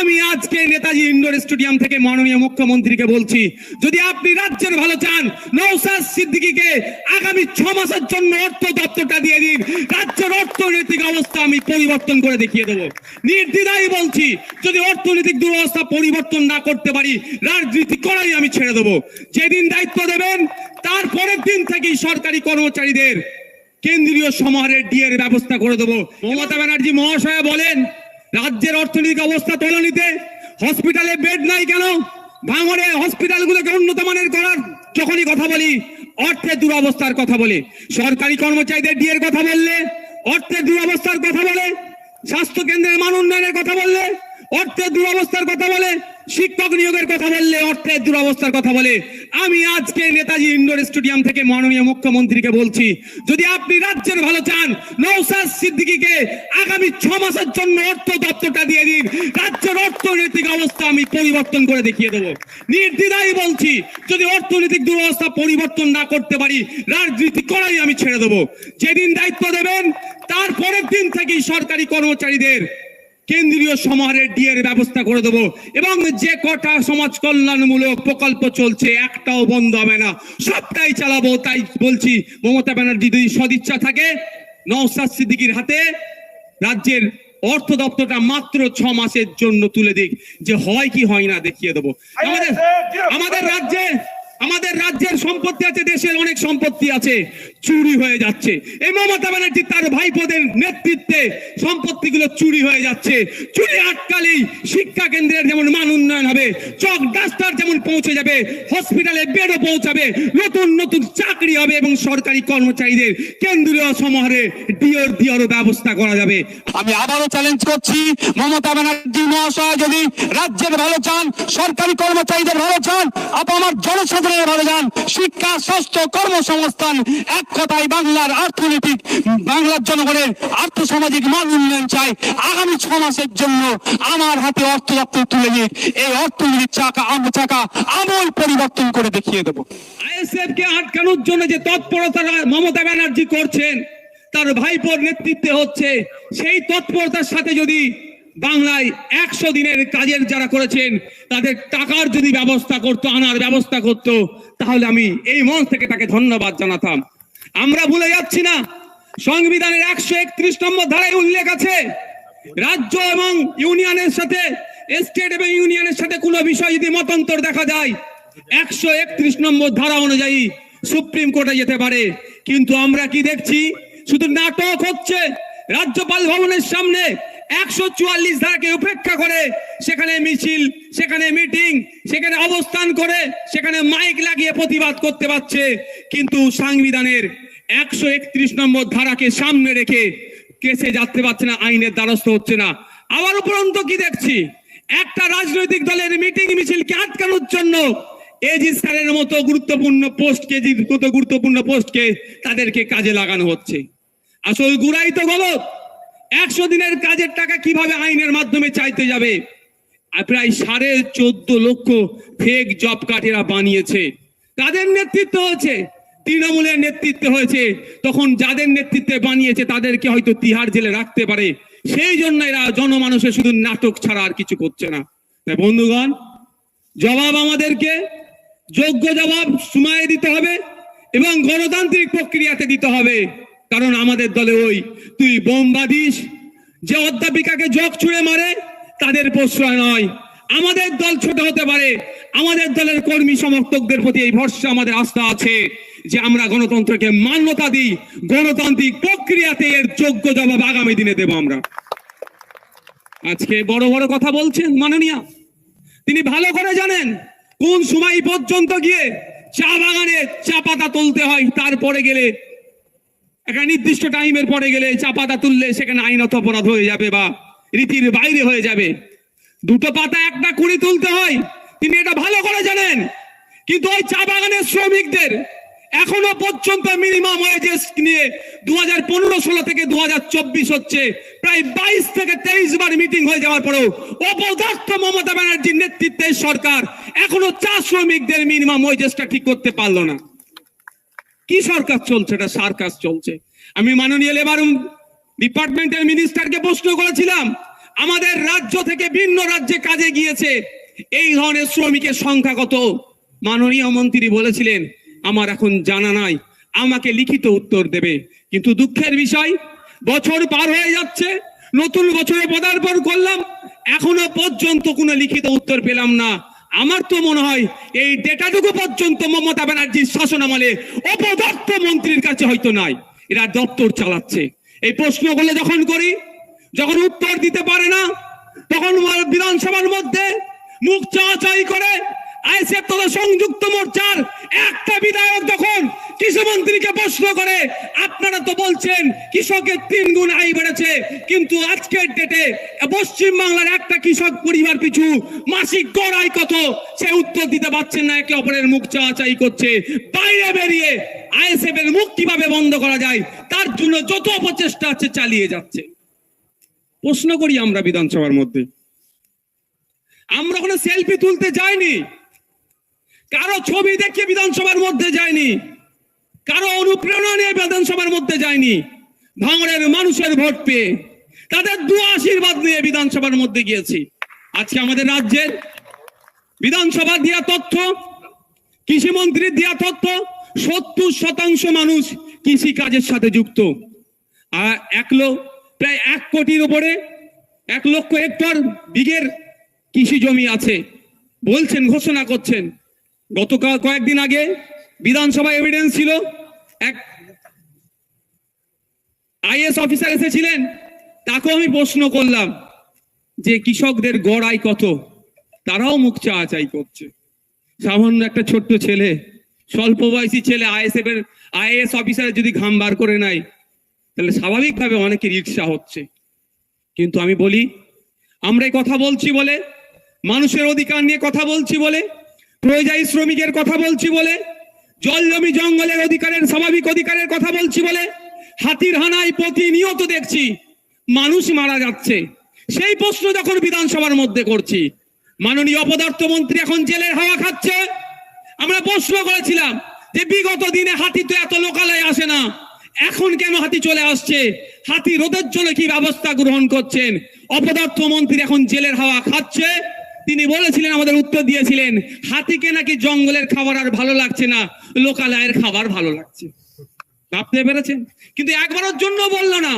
আমি আজকে Netaji indoor stadium থেকে মাননীয় মুখ্যমন্ত্রীকে বলছি, যদি আপনি রাজ্যের ভালো চান নৌসাদ সিদ্দিকীকে আগামী ছ মাসের জন্য অর্থ দপ্তরটা দিয়ে দিন। রাজ্যের অর্থনৈতিক অবস্থা আমি পরিবর্তন করে দেখিয়ে দেবো। নির্দ্বিধাই বলছি, যদি অর্থনৈতিক দুরবস্থা পরিবর্তন না করতে পারি, রাজনীতি করাই আমি ছেড়ে দেবো। যেদিন দায়িত্ব দেবেন তারপরের দিন থেকেই সরকারি কর্মচারীদের কেন্দ্রীয় সমাহারের ডিএর ব্যবস্থা করে দেবো। মমতা ব্যানার্জি মহাশয় বলেন রাজ্যের অর্থনৈতিক অবস্থা তলানিতে হসপিটালে বেড নাই কেন? ভাঙড়ে হসপিটালগুলোকে উন্নত মানের করার যখনই কথা বলি, অর্থের দুরবস্থার কথা বলে। সরকারি কর্মচারীদের ডিয়ের কথা বললে, অর্থের দুরবস্থার কথা বলে। স্বাস্থ্য কেন্দ্রের মান উন্নয়নের কথা বললে, অর্থের দুরবস্থার কথা বলে। শিক্ষক নিয়োগের কথা বললে অর্থের দুরবস্থার কথা বলে। আমি আজকে নেতাজি ইন্ডোর স্টেডিয়াম থেকে মাননীয় মুখ্যমন্ত্রীকে বলছি, যদি আপনি রাজ্যের ভালো চান নৌসাদ সিদ্দিকীকে আগামী ছ মাসের জন্য অর্থ দপ্তরটা দিয়ে দিন। রাজ্যের অর্থনৈতিক অবস্থা আমি পরিবর্তন করে দেখিয়ে দেবো। নির্দ্বিধাই বলছি, যদি অর্থনৈতিক দুরবস্থা পরিবর্তন না করতে পারি, রাজনীতি করাই আমি ছেড়ে দেবো। যেদিন দায়িত্ব দেবেন তারপরের দিন থেকেই সরকারি কর্মচারীদের কেন্দ্রীয় সমাহারের ডিএর ব্যবস্থা করে দেবো। এবং যে কটা সমাজ কল্যাণমূলক প্রকল্প চলছে একটাও বন্ধ হবে না। সবটাই চালাবো তাই বলছি মমতা ব্যানার্জি যদি সদিচ্ছা থাকে নওসাদ সিদ্দিকির হাতে রাজ্যের অর্থ দপ্তরটা মাত্র ছ মাসের জন্য তুলে দিক। যে হয় কি হয় না দেখিয়ে দেবো। আমাদের আমাদের রাজ্যে আমাদের রাজ্যের সম্পত্তি আছে, দেশের অনেক সম্পত্তি আছে, চুরি হয়ে যাচ্ছে। এই মমতা ব্যানার্জি তার ভাইপোদের নেতৃত্বে সম্পত্তিগুলো চুরি হয়ে যাচ্ছে। চুরি আটকালেই শিক্ষা কেন্দ্রের যেমন মান উন্নয়ন হবে, চক ডাস্টার যেমন পৌঁছে যাবে, হসপিটালে বেডও পৌঁছাবে, নতুন নতুন চাকরি হবে এবং সরকারি কর্মচারীদের কেন্দ্রীয় সমাহারে ডিওর দিওর ব্যবস্থা করা যাবে। আমি আবারও চ্যালেঞ্জ করছি, মমতা ব্যানার্জি মহাশয় যদি রাজ্যের ভালো চান, সরকারি কর্মচারীদের ভালো চান, আপ আমার জনসাধারণের ভালো চান শিক্ষা, স্বাস্থ্য, কর্মসংস্থান, এক কথায় বাংলার অর্থনৈতিক, বাংলার জনগণের আর্থসামাজিক মান উন্নয়ন চাই। আগামী ছ মাসের জন্য আমার হাতে অর্থ দপ্তর তুলে দিক এই অর্থনীতির চাকা চাকা আমল পরিবর্তন করে দেখিয়ে দেবো। আইএসএফ কে আটকানোর জন্য যে তৎপরতা মমতা ব্যানার্জি করছেন, তার ভাইপোর নেতৃত্বে হচ্ছে, সেই তৎপরতার সাথে যদি বাংলায় একশো দিনের কাজের যারা করেছেন, তাদের টাকার যদি ব্যবস্থা করতো, আনার ব্যবস্থা করতো, তাহলে আমি এই মঞ্চ থেকে তাকে ধন্যবাদ জানাতাম। আমরা ভুলে যাচ্ছি না, সংবিধানের একশো একত্রিশ নম্বর ধারায় উল্লেখ আছে, রাজ্য এবং ইউনিয়নের সাথে, স্টেট এবং ইউনিয়নের সাথে কোনো বিষয় যদি মতান্তর দেখা যায়, একশো একত্রিশ নম্বর ধারা অনুযায়ী সুপ্রিম কোর্টে যেতে পারে। কিন্তু আমরা কি দেখছি? শুধু নাটক হচ্ছে, রাজ্যপাল ভবনের সামনে একশো চুয়াল্লিশ ধারাকে উপেক্ষা করে সেখানে মিছিল, সেখানে মিটিং, সেখানে অবস্থান করে, সেখানে মাইক লাগিয়ে প্রতিবাদ করতে পারছে। কিন্তু সংবিধানের একশো একত্রিশ নম্বর ধারাকে সামনে রেখে কেসে যাতে পারছে না, আইনের দ্বারস্থ হচ্ছে না। আবার উপরন্ত কি দেখছি? একটা রাজনৈতিক দলের মিটিং মিছিলকে আটকানোর জন্য এজি স্যারের মতো গুরুত্বপূর্ণ পোস্টকে মতো গুরুত্বপূর্ণ পোস্টকে তাদেরকে কাজে লাগানো হচ্ছে। আসল গুড়াই তো গলত। একশো দিনের কাজের টাকা কীভাবে আইনের মাধ্যমে চাইতে যাবে? প্রায় সাড়ে চোদ্দ লক্ষ ফেক জব কার্ড এরা বানিয়েছে। তাদের নেতৃত্ব হয়েছে, তৃণমূলের নেতৃত্বে হয়েছে। তখন যাদের নেতৃত্বে বানিয়েছে, তাদেরকে হয়তো তিহার জেলে রাখতে পারে। সেই জন্য এরা জনমানুষের শুধু নাটক ছাড়া আর কিছু করছে না। তাই বন্ধুগণ, জবাব আমাদেরকে, যোগ্য জবাব সময়ে দিতে হবে এবং গণতান্ত্রিক প্রক্রিয়াতে দিতে হবে। কারণ আমাদের দলে ওই তুই বোম বাঁধিস যে অধ্যাপিকাকে জগ ছুঁড়ে মারে, তাদের প্রশ্রয় নয়। আমাদের দল ছোট হতে পারে, আমাদের দলের কর্মী সমর্থকদের প্রতি এই ভরসা আমাদের আস্থা আছে যে আমরা গণতন্ত্রকে মান্যতা দিই, গণতান্ত্রিক প্রক্রিয়াতে এর যোগ্য জবাব আগামী দিনে দেব আমরা। আজকে বড় বড় কথা বলছেন মাননীয়া। তিনি ভালো করে জানেন কোন সময় পর্যন্ত গিয়ে চা বাগানে চা পাতা তুলতে হয়, তারপরে গেলে একটা নির্দিষ্ট টাইমের পরে গেলে চা পাতা তুললে সেখানে আইনত অপরাধ হয়ে যাবে বা রীতির বাইরে হয়ে যাবে। দুটো পাতা একটা কুড়ি তুলতে হয়। তিনি এটা ভালো করে জানেন। কিন্তু ওই চা বাগানের শ্রমিকদের এখনও পর্যন্ত মিনিমাম ওয়েজেস নিয়ে দু হাজার পনেরো ষোলো থেকে দু হাজার চব্বিশ হচ্ছে। প্রায় বাইশ থেকে তেইশ বার মিটিং হয়ে যাওয়ার পরেও অপদার্থ মমতা ব্যানার্জির নেতৃত্বে সরকার এখনও চা শ্রমিকদের মিনিমাম ওয়েজেসটা ঠিক করতে পারল না। কি সরকার চলছে? এটা সার্কাস চলছে। আমি মাননীয় লেবার ডিপার্টমেন্টের মিনিস্টারকে প্রশ্ন করেছিলাম, আমাদের রাজ্য থেকে ভিন্ন রাজ্যে কাজে গিয়েছে, এই ধরনের শ্রমিকের সংখ্যা কত? মাননীয় মন্ত্রী বলেছিলেন, আমার এখন জানা নাই, আমাকে লিখিত উত্তর দেবে। কিন্তু দুঃখের বিষয়, বছর পার হয়ে যাচ্ছে, নতুন বছরে পদার্পণ করলাম, এখনও পর্যন্ত কোনো লিখিত উত্তর পেলাম না। আমার তো মনে হয় এই ডেটাটুকু পর্যন্ত মমতা ব্যানার্জির শাসন আমলে অপদত্ত মন্ত্রীর কাছে হয়তো নাই। এরা দপ্তর চালাচ্ছে। এই প্রশ্নগুলো যখন করি, যখন উত্তর দিতে পারে না, তখন বিধানসভার মধ্যে মুখ চাচাই করে আইসিএফ তথা সংযুক্ত মোর্চার একটা বিধায়ক যখন কৃষিমন্ত্রীকে প্রশ্ন করে, আপনারা তো বলছেন কৃষকের তিন গুণ আয় বেড়েছে, কিন্তু আজকের ডেটে পশ্চিম বাংলার একটা কৃষক পরিবার পিছু মাসিক গড় আয় কত? সে উত্তর দিতে পারছেন না, একে অপরের মুখ চাচাই করছে। বাইরে বেরিয়ে আইএসএফ এর মুখ কীভাবে বন্ধ করা যায়, তার জন্য যত অপচেষ্টা আছে চালিয়ে যাচ্ছে। প্রশ্ন করি আমরা বিধানসভার মধ্যে। আমরা কোনো সেলফি তুলতে যাইনি। কারও ছবি দেখে বিধানসভার মধ্যে যায়নি। কারও অনুপ্রেরণা নিয়ে বিধানসভার মধ্যে যায়নি। ভাঙড়ের মানুষের ভোট পেয়ে তাদের দু আশীর্বাদ নিয়ে বিধানসভার মধ্যে গিয়েছি। আজকে আমাদের রাজ্যের বিধানসভা দেওয়া তথ্য কৃষি মন্ত্রীর দেওয়া তথ্য, সত্তর শতাংশ মানুষ কৃষি কাজের সাথে যুক্ত। আর এক প্রায় এক কোটির উপরে এক লক্ষ হেক্টর বিঘের কৃষি জমি আছে। বলছেন, ঘোষণা করছেন। গতকাল কয়েকদিন আগে বিধানসভা এভিডেন্স ছিল। এক আইএস অফিসার এসেছিলেন, তাকেও আমি প্রশ্ন করলাম যে কৃষকদের গড় আয় কত? তারাও মুখ চাচাই করছে। সামান্য একটা ছোট্ট ছেলে, স্বল্প বয়সী ছেলে আইএসএফ এর আইএস অফিসার যদি ঘাম বার করে নাই তাহলে স্বাভাবিকভাবে অনেকের ঈর্ষা হচ্ছে। কিন্তু আমি বলি, আমরা কথা বলছি বলে, মানুষের অধিকার নিয়ে কথা বলছি বলে প্রয়োজনীয় শ্রমিকের কথা বলছি বলে জল জমি জঙ্গলের অধিকারের, স্বাভাবিক অধিকারের কথা বলছি বলে, হাতির হানায় প্রতিনিয়ত দেখছি মানুষ মারা যাচ্ছে। সেই প্রশ্ন যখন বিধানসভার মধ্যে করছি, মাননীয় অপদার্থ মন্ত্রী এখন জেলের হাওয়া খাচ্ছে। আমরা প্রশ্ন করেছিলাম যে বিগত দিনে হাতি তো এত লোকালয়ে আসে না, এখন কেন হাতি চলে আসছে? হাতি রোধের জন্য কি ব্যবস্থা গ্রহণ করছেন? অপদার্থ মন্ত্রী এখন জেলের হাওয়া খাচ্ছে। তিনি বলেছিলেন, আমাদের উত্তর দিয়েছিলেন, হাতিকে নাকি জঙ্গলের খাবার আর ভালো লাগছে না, লোকালয়ের খাবার ভালো লাগছে। ভাবতে পেরেছেন? কিন্তু একবারের জন্য বলল না,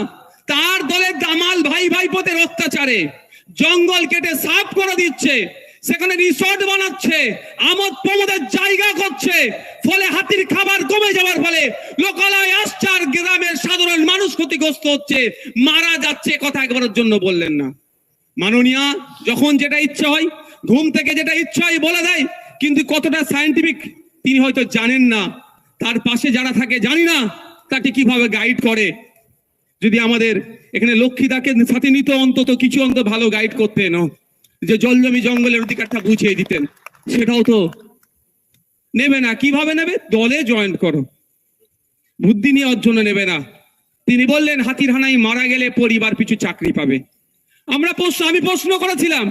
তার দলের দামাল ভাই ভাইপোদের অত্যাচারে জঙ্গল কেটে সাফ করে দিচ্ছে, সেখানে রিসর্ট বানাচ্ছে, আমোদ প্রমোদের জায়গা করছে, ফলে হাতির খাবার কমে যাওয়ার ফলে লোকালয় আসছে আর গ্রামের সাধারণ মানুষ ক্ষতিগ্রস্ত হচ্ছে, মারা যাচ্ছে, কথা একবারের জন্য বললেন না। মাননীয়া, যখন যেটা ইচ্ছা হয়, ঘুম থেকে যেটা ইচ্ছা হয় বলে দেয়, কিন্তু কতটা সায়েন্টিফিক তিনি হয়তো জানেন না। তার পাশে যারা থাকে, জানি না, তাকে কীভাবে গাইড করে। যদি আমাদের এখানে লক্ষ্মীদাকে সাথে নিত অন্তত কিছু অন্তত ভালো গাইড করতেন। যে জল জমি জঙ্গলের অধিকারটা বুঝিয়ে দিতেন। সেটাও তো নেবে না। কীভাবে নেবে? দলে জয়েন করো। বুদ্ধি নেওয়ার জন্য নেবে না। তিনি বললেন, হাতির হানায় মারা গেলে পরিবার পিছু চাকরি পাবে। আমরা প্রশ্ন আমি প্রশ্ন করেছিলাম।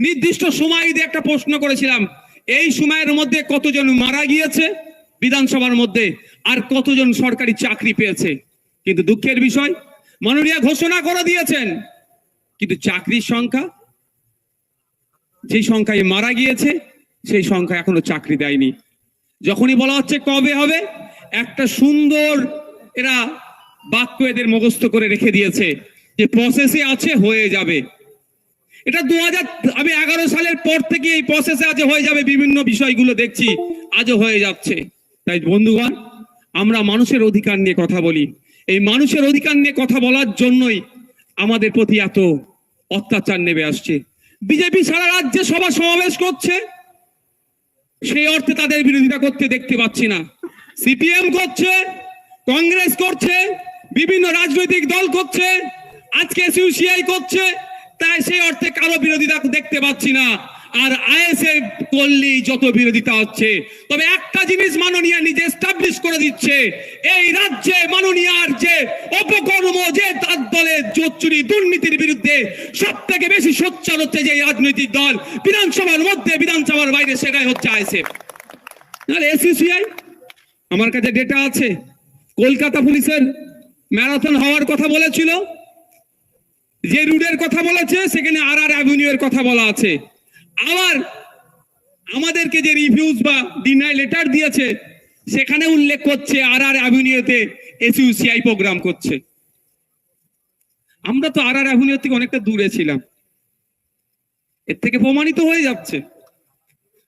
নির্দিষ্ট সময় দিয়ে একটা প্রশ্ন করেছিলাম। এই সময়ের মধ্যে কতজন মারা গিয়েছে বিধানসভার মধ্যে? আর কতজন সরকারি চাকরি পেয়েছে? কিন্তু দুঃখের বিষয়, মাননীয় ঘোষণা করে দিয়েছেন। কিন্তু চাকরির সংখ্যা, যেই সংখ্যায় মারা গিয়েছে, সেই সংখ্যা এখনও চাকরি দেয়নি। যখনই বলা হচ্ছে কবে হবে, একটা সুন্দর এরা বাক্য এদের মুখস্থ করে রেখে দিয়েছে। যে প্রসেসে আছে, হয়ে যাবে। এটা দু হাজার আমি এগারো সালের পর থেকে এই প্রসেসে আজ হয়ে যাবে, বিভিন্ন বিষয়গুলো দেখছি আজও হয়ে যাচ্ছে। তাই বন্ধুগণ, আমরা মানুষের অধিকার নিয়ে কথা বলি। এই মানুষের অধিকার নিয়ে কথা বলার জন্যই আমাদের প্রতি এত অত্যাচার নেমে আসছে। বিজেপি সারা রাজ্যে সভা সমাবেশ করছে। সেই অর্থে তাদের বিরোধিতা করতে দেখতে পাচ্ছি না। সিপিএম করছে, কংগ্রেস করছে, বিভিন্ন রাজনৈতিক দল করছে আজকে সিউসিআই করছে, তাই সেই অর্থে কারও বিরোধিতা দেখতে পাচ্ছি না। আর আইএসএ করলেই যত বিরোধিতা হচ্ছে। তবে একটা জিনিস মাননীয় নিজে এস্টাবলিশ করে দিচ্ছে, এই রাজ্যে মাননীয়ার যে অপকর্ম, যে তার দলের জোচ্চুরি দুর্নীতির বিরুদ্ধে সব থেকে বেশি সোচ্চার হচ্ছে যে রাজনৈতিক দল বিধানসভার মধ্যে, বিধানসভার বাইরে, সেটাই হচ্ছে আইএসএফ। নাহলে এসিসিআই, আমার কাছে ডেটা আছে। কলকাতা পুলিশের ম্যারাথন হওয়ার কথা বলেছিল। যে রুটের কথা বলেছে সেখানে আর আর অ্যাভিনিউ এর কথা বলা আছে। আবার আমাদেরকে যে রিভিউজ বা ডিনাই লেটার দিয়েছে, সেখানে উল্লেখ করছে আর আর অ্যাভিনিউতে এসইউসিআই প্রোগ্রাম করছে। আমরা তো আর আর অ্যাভিনিউ থেকে অনেকটা দূরে ছিলাম। এর থেকে প্রমাণিত হয়ে যাচ্ছে।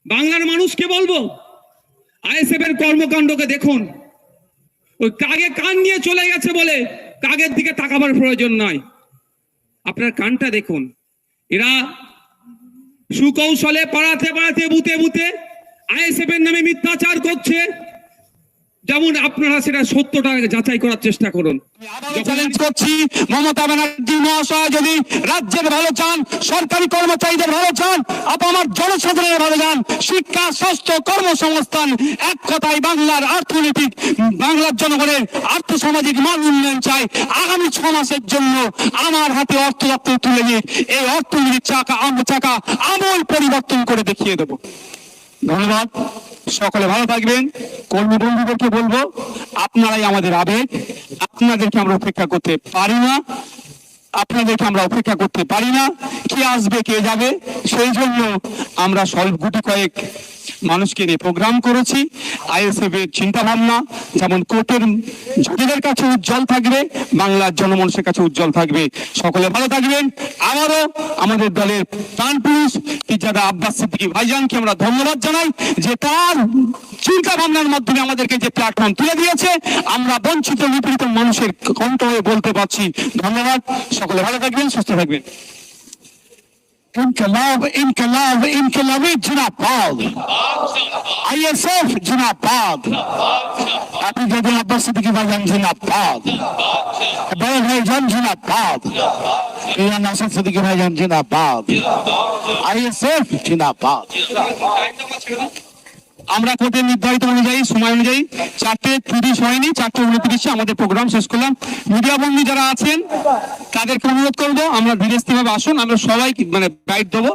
বাংলার মানুষকে বলব? আইএসএফ এর কর্মকাণ্ডকে দেখুন। ওই কাগে কান নিয়ে চলে গেছে বলে কাগের দিকে তাকাবার প্রয়োজন নয় আপনার কানটা দেখুন। এরা সুকৌশলে পাড়াতে পাড়াতে বুতে বুতে আইএসএফ এর নামে মিথ্যাচার করছে। যেমন আপনারা সেটা সত্যটা যাচাই করার চেষ্টা করুন। চ্যালেঞ্জ করছি মমতা ব্যানার্জি মহাশয় যদি রাজ্যের ভালো চান সরকারি কর্মচারীদের ভালো চান আপ আমার জনসাধারণের ভালো চান শিক্ষা স্বাস্থ্য কর্মসংস্থান এক কথায় বাংলার অর্থনৈতিক বাংলার জনগণের আর্থ সামাজিক মান উন্নয়ন চাই। আগামী ছ মাসের জন্য আমার হাতে অর্থ দপ্তর তুলে দিয়ে এই অর্থনীতির চাকা চাকা আমূল পরিবর্তন করে দেখিয়ে দেবো। ধন্যবাদ। সকলে ভালো থাকবেন। কর্মী বন্ধুদেরকে বলব, আপনারাই আমাদের আবেগ, আপনাদেরকে আমরা অপেক্ষা করতে পারি না, আপনাদেরকে আমরা অপেক্ষা করতে পারি না, কে আসবে, কে যাবে, সেই জন্য আমরা স্বল্প গুটি কয়েক মানুষকে নিয়ে প্রোগ্রাম করেছি আইএসএফ এর চিন্তা ভাবনা যেমন কোর্টের জটিলের কাছে উজ্জ্বল থাকবে, বাংলার জনমানুষের কাছে উজ্জ্বল থাকবে। সকলে ভালো থাকবেন। আবারও আমাদের দলের প্রাণ পুরুষ পিজাদা আব্বাস সিদ্দিকী ভাইজানকে আমরা ধন্যবাদ জানাই, যে তার চিন্তা ভাবনার মাধ্যমে আমাদেরকে যে প্ল্যাটফর্ম তুলে দিয়েছে, আমরা বঞ্চিত নিপীড়িত মানুষের কণ্ঠ হয়ে বলতে পারছি। ধন্যবাদ। সকলে ভালো থাকবেন, সুস্থ থাকবেন। ইনকলাব ইনকলাব ইনকলাবি জিনাবাদ আইএসএফ জিনাবাদ আপনি যদি আব্বাস সিদ্দিকী ভাইজান জিনাবাদ বড় ভাইজান জিনাবাদ ইয়া নাসির সিদ্দিকী ভাইজান জিনাবাদ আইএসএফ জিনাবাদ আমরা কোর্টের নির্ধারিত অনুযায়ী, সময় অনুযায়ী চারটে তিরিশ হয়নি, চারটে উনত্রিশে আমাদের প্রোগ্রাম শেষ করলাম। মিডিয়া বন্ধু যারা আছেন, তাদেরকে অনুরোধ করব, আমরা ধীরে স্থিরভাবে আসুন, আমরা সবাই মানে গাইড দেবো।